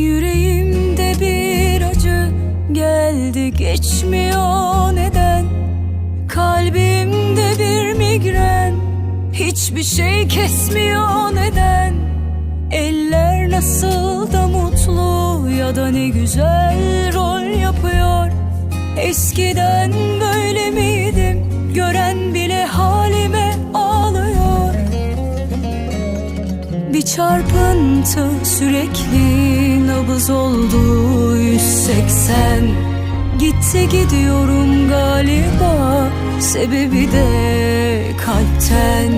Yüreğimde bir acı geldi geçmiyor neden? Kalbimde bir migren hiçbir şey kesmiyor neden? Eller nasıl da mutlu ya da ne güzel rol yapıyor? Eskiden böyle miydim çarpıntı sürekli nabız oldu 180 Gitti gidiyorum galiba sebebi de kalpten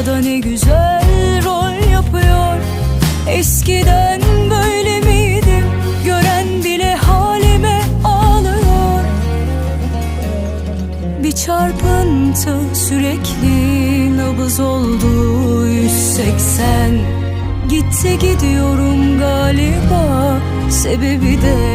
mutlu ya da ne güzel rol yapıyor. Eskiden böyle miydim gören bile halime ağlıyor. Bir çarpıntı sürekli nabız oldu 180 Gitti gidiyorum galiba sebebi de